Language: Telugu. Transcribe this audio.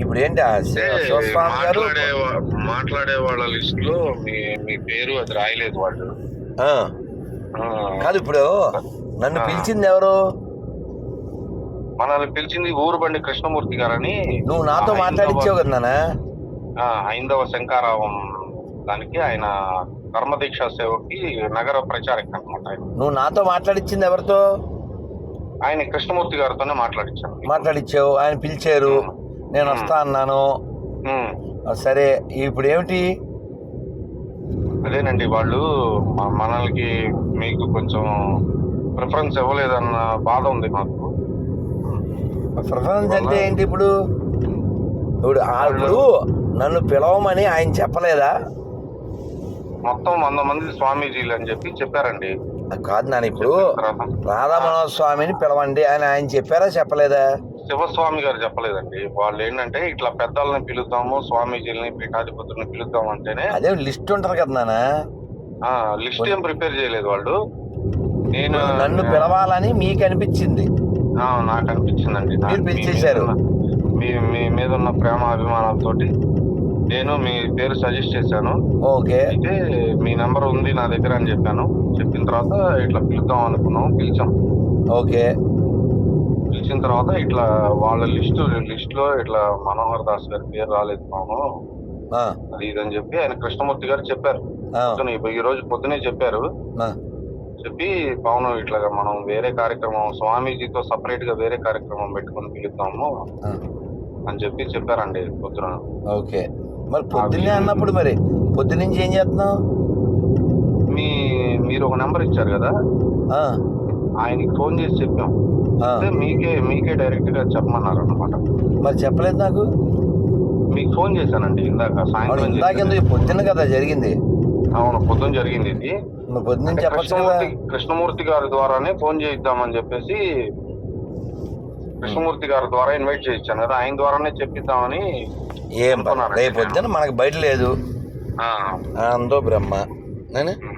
ఇప్పుడు ఏంటి మాట్లాడే మాట్లాడే వాళ్ళ లిస్ట్లో మీ మీ పేరు అది రాయలేదు వాళ్ళు. కాదు ఇప్పుడు నన్ను. పిలిచింది ఎవరు? మనల్ని పిలిచింది ఊరుబండి కృష్ణమూర్తి గారని నువ్వు నాతో మాట్లాడించావు కదా హైందవ శంకారావం దానికి ఆయన కర్మదీక్ష సేవకి నగర ప్రచారక అనమాట నువ్వు నాతో మాట్లాడించింది ఎవరితో? ఆయన కృష్ణమూర్తి గారితోనే మాట్లాడించాను మాట్లాడించావు ఆయన పిలిచారు నేను వస్తా అన్నాను. సరే ఇప్పుడు ఏమిటి అదేనండి వాళ్ళు మనల్కి మీకు కొంచెం ప్రిఫరెన్స్ ఇవ్వలేదన్న బాధ ఉంది మాకు. ప్రిఫరెన్స్ అంటే ఏంటి ఇప్పుడు? ఇప్పుడు ఆ- ఇప్పుడు నన్ను పిలవమని ఆయన చెప్పలేదా? మొత్తం వంద మంది స్వామీజీలు అని చెప్పి చెప్పారండి. కాదు నాన్న ఇప్పుడు తర్వాత రాధా మనోజ్ స్వామిని పిలవండి. అని ఆయన చెప్పారా చెప్పలేదా? శివస్వామి గారు చెప్పలేదండి. వాళ్ళు ఏంటంటే ఇట్లా పెద్దల్ని పిలుద్దాము స్వామీజీలని పీఠాధిపతుల్ని పిలుద్దాం అంటేనే అదే లిస్ట్ ఉంటుంది కదా నాన్న. లిస్ట్ ఏం ప్రిపేర్ చేయలేదు వాళ్ళు. నేను నన్ను పిలవాలని మీకు అనిపించింది. నాకు అనిపించిందండి. మీరు పిలిచేశారు. మీ మీ మీద ఉన్న ప్రేమ అభిమానాలతోటి నేను మీ పేరు సజెస్ట్ చేశాను. ఓకే. అయితే మీ నెంబర్ ఉంది నా దగ్గర అని చెప్పాను. చెప్పిన తర్వాత ఇట్లా పిలుద్దాం అనుకున్నాం పిలిచాం. ఓకే. పిలిచిన తర్వాత ఇట్లా వాళ్ళ లిస్ట్ లిస్ట్లో ఇట్లా మనోహర్ దాస్ గారి పేరు రాలేదు ఆ, అది ఇది అని చెప్పి ఆయన కృష్ణమూర్తి గారు చెప్పారు. ఈ రోజు పొద్దునే చెప్పారు. చెప్పి పవన్ ఇట్లా మనం వేరే కార్యక్రమం స్వామీజీతో సపరేట్గా వేరే కార్యక్రమం పెట్టుకొని పిలుద్దాము అని చెప్పి చెప్పారండి పొద్దున. ఓకే. మరి పొద్దున్నే అన్నప్పుడు మరి. పొద్దునుంచి ఏం చేస్తున్నావు? మీ మీరు ఒక నెంబర్ ఇచ్చారు కదా? ఆయనకి ఫోన్ చేసి చెప్పాం. అంటే మీకే మీకే డైరెక్ట్గా చెప్పమన్నారు అనమాట మరి చెప్పలేదు నాకు. మీకు ఫోన్ చేశానండి ఇందాక సాయంత్రం. పొద్దున్న కదా జరిగింది. అవును పొద్దున జరిగింది ఇది. పొద్దున్న కృష్ణమూర్తి కృష్ణమూర్తి గారి ద్వారానే ఫోన్ చేయిద్దామని చెప్పేసి కృష్ణమూర్తి గారి ద్వారా ఇన్వైట్ చేయించాను. కదా ఆయన ద్వారానే చెప్పిద్దామని ఏం రేపు పొద్దున్న మనకు బయట లేదు. ఆనందో బ్రహ్మ. నేను.